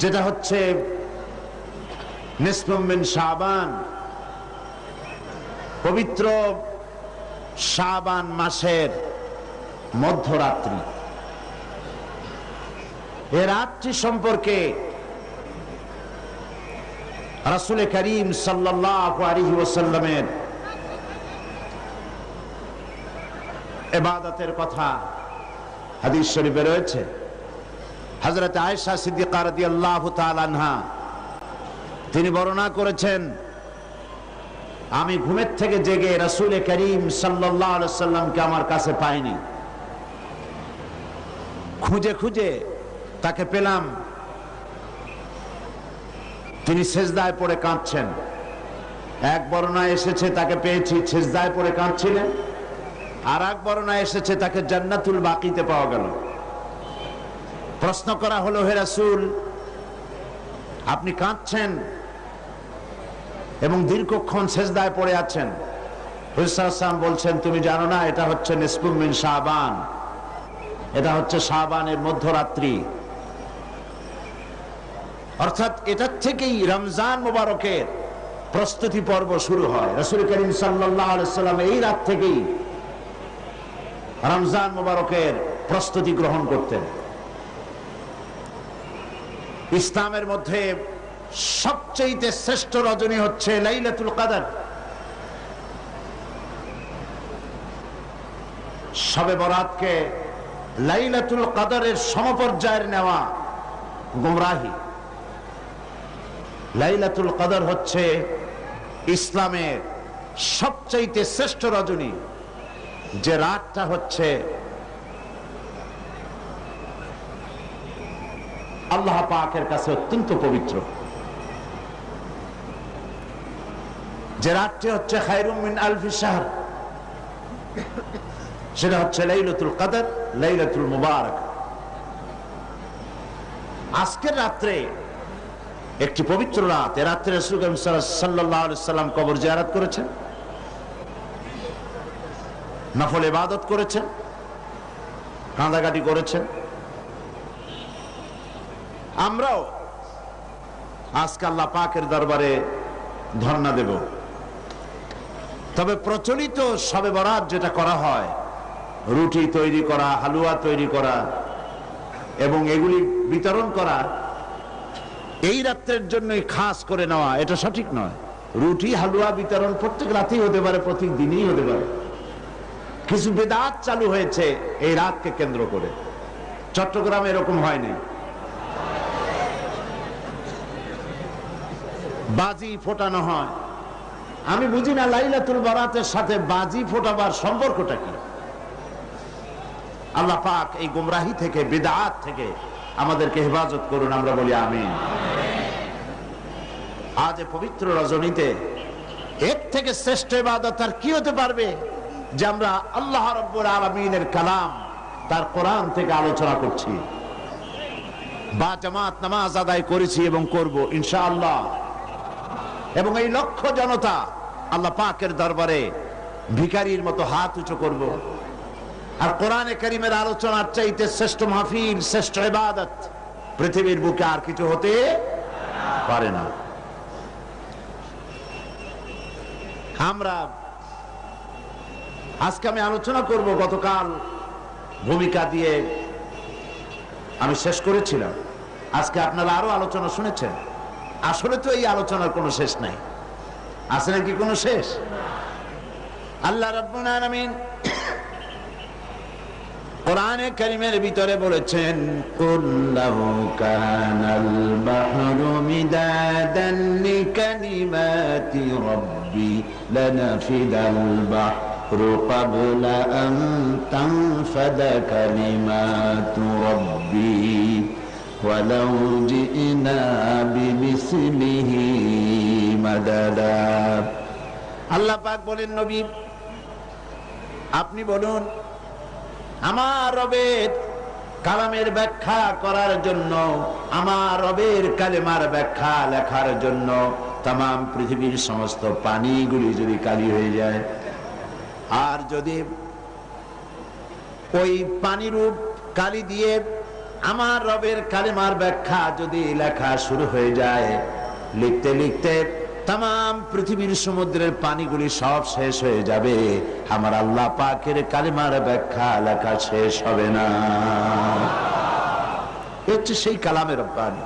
যেটা হচ্ছে নিসমিন শাবান। পবিত্র শাবান মাসের মধ্যরাত্রি। এ রাত্রি সম্পর্কে রাসুল করিম ওসাল্লামের এবাদতের কথা হাদিস শরীফে রয়েছে। হজরত আয়সা সিদ্দিকা রাদিয়াল্লাহু তাআলা তিনি বর্ণনা করেছেন, আমি ঘুমের থেকে জেগে রাসূল করিম সাল্লামকে আমার কাছে পাইনি। খুঁজে খুঁজে তাকে পেলাম। তিনি সেজদায় পড়ে কাঁদছেন। এক বর্ণায় এসেছে, তাকে পেয়েছি, সেজদায় পড়ে কাঁদছিলেন। আর এক বর্ণায় এসেছে, তাকে জান্নাতুল বাকিতে পাওয়া গেল। প্রশ্ন করা হলো, হে রাসূল, আপনি কাঁদছেন এবং দীর্ঘক্ষণ সেজদায় পড়ে আছেন। হুসাম বলছেন, তুমি জানো না, এটা হচ্ছে নিসপুমিন শাহবান এটা হচ্ছে শাহবানের মধ্যরাত্রি। অর্থাৎ এটার থেকেই রমজান মোবারকের প্রস্তুতি পর্ব শুরু হয়। রসুল করিম সাল্লাম এই রাত থেকেই রমজান মোবারকের প্রস্তুতি গ্রহণ করতেন। ইসলামের মধ্যে সবচেয়ে শ্রেষ্ঠ রজনী হচ্ছে লাইলাতুল কাদার। সবে বরাতকে লাইলাতুল কাদারের সমপর্যায়ের নেওয়া গুমরাহি। লাইলাতুল কাদার হচ্ছে ইসলামের সবচাইতে শ্রেষ্ঠ রজনী, যে রাতটা হচ্ছে আল্লাহ পাকের কাছে অত্যন্ত পবিত্র। যে রাতটি হচ্ছে খায়রুমিন আলফি শাহর, সেটা হচ্ছে লাইলাতুল কাদার, লাইলাতুল মুবারক। আজকের রাত্রে একটি পবিত্র রাত, এ রাত্রে সাল্লাম কবর জিয়ারাত করেছেন, নফল ইবাদত করেছেন, কাঁদাকাটি করেছেন আমরাও আজকে আল্লাহ পাকের দরবারে ধর্ণা দেব। তবে প্রচলিত সবে বরাত যেটা করা হয়, রুটি তৈরি করা, হালুয়া তৈরি করা এবং এগুলি বিতরণ করা, এই রাত্রের জন্যই খাস করে নেওয়া, এটা সঠিক নয়। রুটি, হালুয়া বিতরণ প্রত্যেক রাতেই হতে পারে প্রত্যেক দিনই হতে পারে। কিছু বেদাত চালু হয়েছে এই রাতকে কেন্দ্র করে। চট্টগ্রামে এরকম হয়নি। বাজি ফোটানো হয়। আমি বুঝি না লাইলাতুল বারাতের সাথে বাজি ফোটাবার সম্পর্কটা কি? আল্লাহ পাক এই গুমরাহি থেকে, বিদাত থেকে আমাদেরকে হেফাজত করুন, আমরা বলি আমিন। আজ পবিত্র রজনীতে এর থেকে শ্রেষ্ঠ ইবাদত আর কি হতে পারবে? যে আমরা আল্লাহ রব্বুর আলমিনের কালাম তার কোরআন থেকে আলোচনা করছি। বা জামাত নামাজ আদায় করেছি এবং করব, ইনশাআল্লাহ। এবং এই লক্ষ জনতা আল্লাহ পাকের দরবারে ভিকারির মতো হাত উঁচু করব। আর কোরআনে করিমের আলোচনার চাইতে শ্রেষ্ঠ মাহফিল, শ্রেষ্ঠ ইবাদত পৃথিবীর বুকে আর কিছু হতে পারে না। আমরা আজকে আমি আলোচনা করব গতকাল ভূমিকা দিয়ে আমি শেষ করেছিলাম। আজকে আপনারা আরও আলোচনা শুনেছেন। আসলে তো এই আলোচনার কোনো শেষ নাই। আছে নাকি কোনো শেষ? আল্লাহ রব্বুল ভিতরে বলেছেন কুল্লাহু কানাল বাহরু মিদাদান লিকালিমাতি ولو جئنا بمثله مددا আল্লাহ পাক বলেন নবী আপনি বলুন আমার রবের কালামের ব্যাখ্যা করার জন্য আমার রবের কালেমার ব্যাখ্যা লেখার জন্য তাম পৃথিবীর সমস্ত পানিগুলি যদি কালি হয়ে যায় আর যদি ওই পানিরূপ কালি দিয়ে আমার রবের কালিমার ব্যাখ্যা যদি লেখা শুরু হয়ে যায়, লিখতে লিখতে তাম পৃথিবীর সমুদ্রের পানিগুলি সব শেষ হয়ে যাবে। আমার আল্লাহ পাকের কালেমার ব্যাখ্যা লেখা শেষ হবে না। হচ্ছে সেই কালামের রব্বানি।